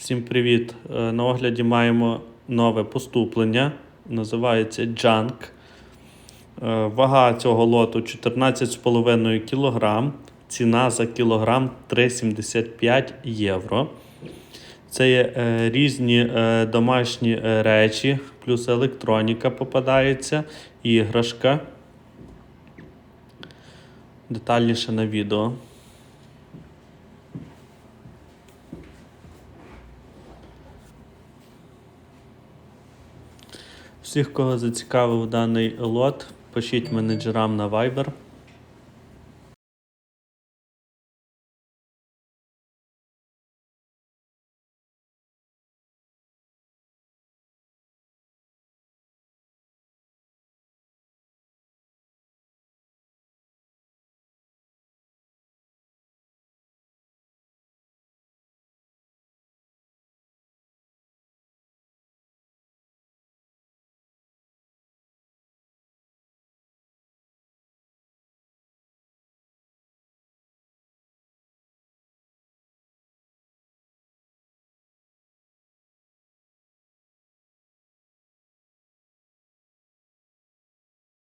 Всім привіт! Е, На огляді маємо нове поступлення. Називається Junk. Е, Вага цього лоту 14,5 кг. Ціна за кілограм 3,75 євро. Це є е, різні домашні речі, плюс електроніка попадається, іграшка. Детальніше на відео. Всіх, кого зацікавив даний лот, пишіть менеджерам на Viber.